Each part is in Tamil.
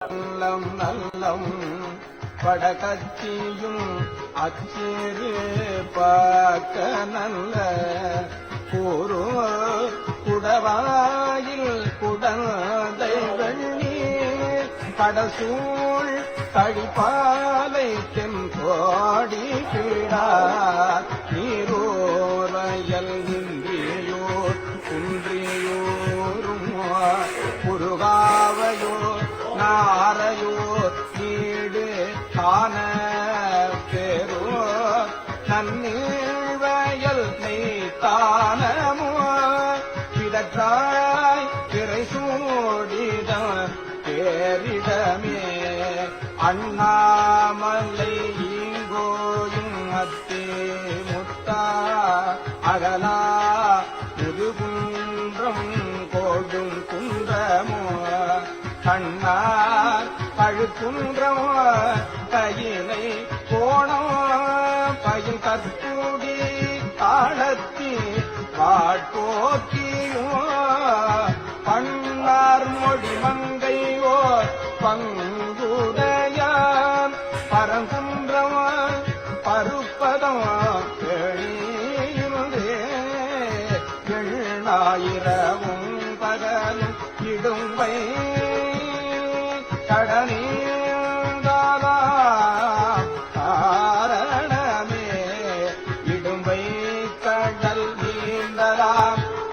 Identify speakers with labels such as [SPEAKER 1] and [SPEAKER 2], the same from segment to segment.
[SPEAKER 1] நல்லம் நல்லம். படகத்தியும் அச்சிறு பார்க்க நல்ல கூறு குடவாயில் குடந்தை வெள்ளி கடசூழ் தென் கோடி பீடா. காண பெரோர் நன்னீழ்வயல் நெய்த்தானமோ கிடக்காய் திரை சூடிதம் பேரிடமே. அண்ணாமலை ஈங்கோயும் அத்தே முத்தா அகலா முதுகுன்றம் கோடும் குன்றமோ. கண்ணா பழுக்குன்றமோ பயில் காலத்தி பாட்போக்கியோ பண்ணார் மொழி மங்கையோ பங்குடையான் பரங்குன்றமோ பருப்பதமா கேள்வி எண்ணாயிர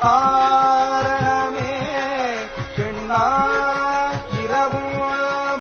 [SPEAKER 1] காரணமே சின்னா